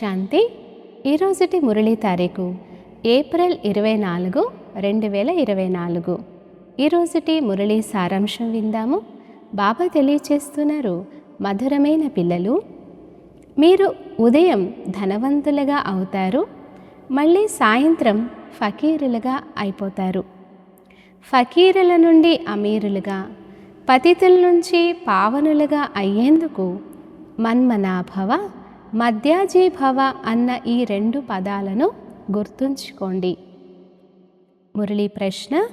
శాంతి. ఈరోజుటి మురళీ తారీఖు ఏప్రిల్ ఇరవై నాలుగు రెండు వేల ఇరవై నాలుగు. ఈరోజుటి మురళీ సారాంశం విందాము. బాబా తెలియచేస్తున్నారు మధురమైన పిల్లలు. మీరు ఉదయం ధనవంతులుగా అవుతారు మళ్ళీ సాయంత్రం ఫకీరులుగా అయిపోతారు. ఫకీరుల నుండి అమీరులుగా పతితుల నుంచి పావనులుగా అయ్యేందుకు మన్మనాభవ మధ్యాజీభవ అన్న ఈ రెండు పదాలను గుర్తుంచుకోండి. మురళీ ప్రశ్న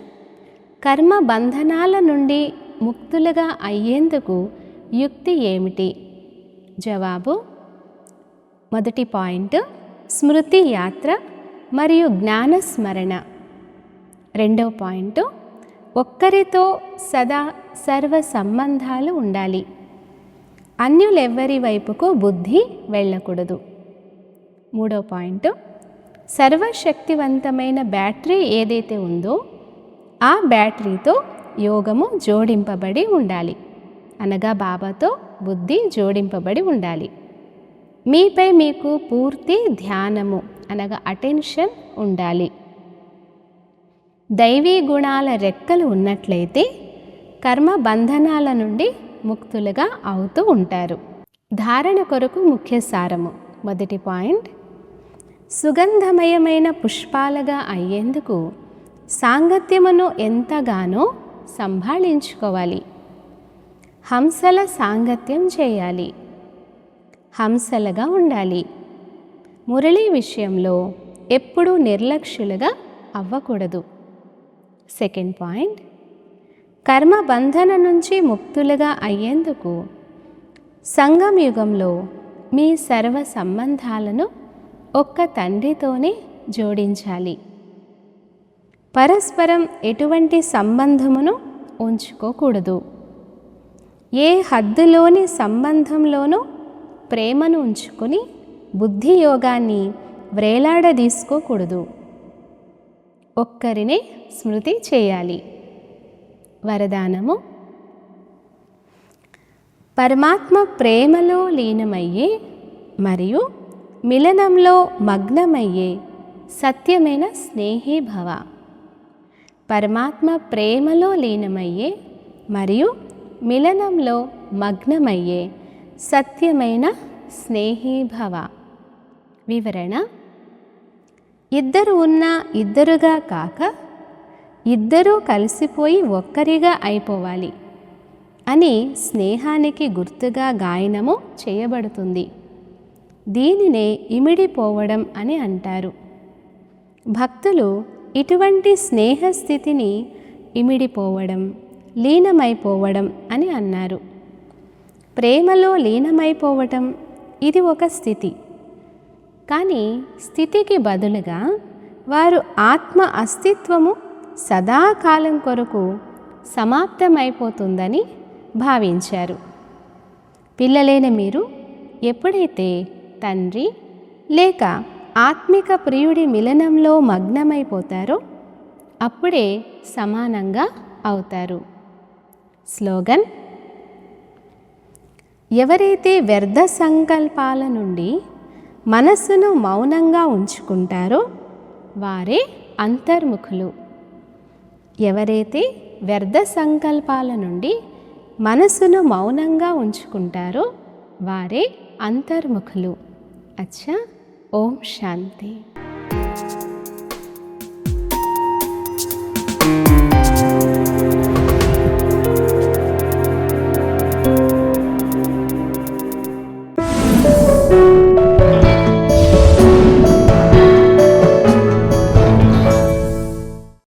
కర్మ బంధనాల నుండి ముక్తులుగా అయ్యేందుకు యుక్తి ఏమిటి? జవాబు మొదటి పాయింట్ స్మృతి యాత్ర మరియు జ్ఞానస్మరణ. రెండవ పాయింట్ ఒక్కరితో సదా సర్వ సంబంధాలు ఉండాలి. అన్యులెవ్వరి వైపుకు బుద్ధి వెళ్ళకూడదు. మూడో పాయింట్. సర్వశక్తివంతమైన బ్యాటరీ ఏదైతే ఉందో ఆ బ్యాటరీతో యోగము జోడింపబడి ఉండాలి. అనగా బాబాతో బుద్ధి జోడింపబడి ఉండాలి. మీపై మీకు పూర్తి ధ్యానము అనగా అటెన్షన్ ఉండాలి. దైవీ గుణాల రెక్కలు ఉన్నట్లయితే కర్మ బంధనాల నుండి ముక్తులుగా అవుతూ ఉంటారు. ధారణ కొరకు ముఖ్య సారము. మొదటి పాయింట్. సుగంధమయమైన పుష్పాలుగా అయ్యేందుకు సాంగత్యమును ఎంతగానో సంభాళించుకోవాలి. హంసల సాంగత్యం చేయాలి. హంసలుగా ఉండాలి. మురళీ విషయంలో ఎప్పుడూ నిర్లక్ష్యులుగా అవ్వకూడదు. Second point. కర్మ బంధన నుంచి ముక్తులుగా అయ్యేందుకు సంగం యుగంలో మీ సర్వ సంబంధాలను ఒక్క తండ్రితోనే జోడించాలి. పరస్పరం ఎటువంటి సంబంధమును ఉంచుకోకూడదు. ఏ హద్దులోని సంబంధంలోనూ ప్రేమను ఉంచుకొని బుద్ధి యోగాన్ని వ్రేలాడదీసుకోకూడదు. ఒక్కరినే స్మృతి చేయాలి. వరదానము. పరమాత్మ ప్రేమలో లీనమయ్యే మరియు మిలనంలో మగ్నమయ్యే సత్యమైన స్నేహి భవ. పరమాత్మ ప్రేమలో లీనమయ్యే మరియు మిలనంలో మగ్నమయ్యే సత్యమైన స్నేహి భవ. వివరణ ఇద్దరు ఉన్న ఇద్దరుగా కాక ఇద్దరూ కలిసిపోయి ఒక్కరిగా అయిపోవాలి అని స్నేహానికి గుర్తుగా గాయనము చేయబడుతుంది. దీనినే ఇమిడిపోవడం అని అంటారు. భక్తులు ఇటువంటి స్నేహస్థితిని ఇమిడిపోవడం లీనమైపోవడం అని అన్నారు. ప్రేమలో లీనమైపోవటం ఇది ఒక స్థితి. కానీ స్థితికి బదులుగా వారు ఆత్మ అస్తిత్వము సదాకాలం కొరకు సమాప్తమైపోతుందని భావించారు. పిల్లలైన మీరు ఎప్పుడైతే తండ్రి లేక ఆత్మిక ప్రియుడి మిలనంలో మగ్నమైపోతారో అప్పుడే సమానంగా అవుతారు. స్లోగన్ ఎవరైతే వ్యర్థ సంకల్పాల నుండి మనస్సును మౌనంగా ఉంచుకుంటారో వారే అంతర్ముఖులు. ఎవరైతే వ్యర్థ సంకల్పాల నుండి మనసును మౌనంగా ఉంచుకుంటారో వారే అంతర్ముఖులు. అచ్చా ఓం శాంతి.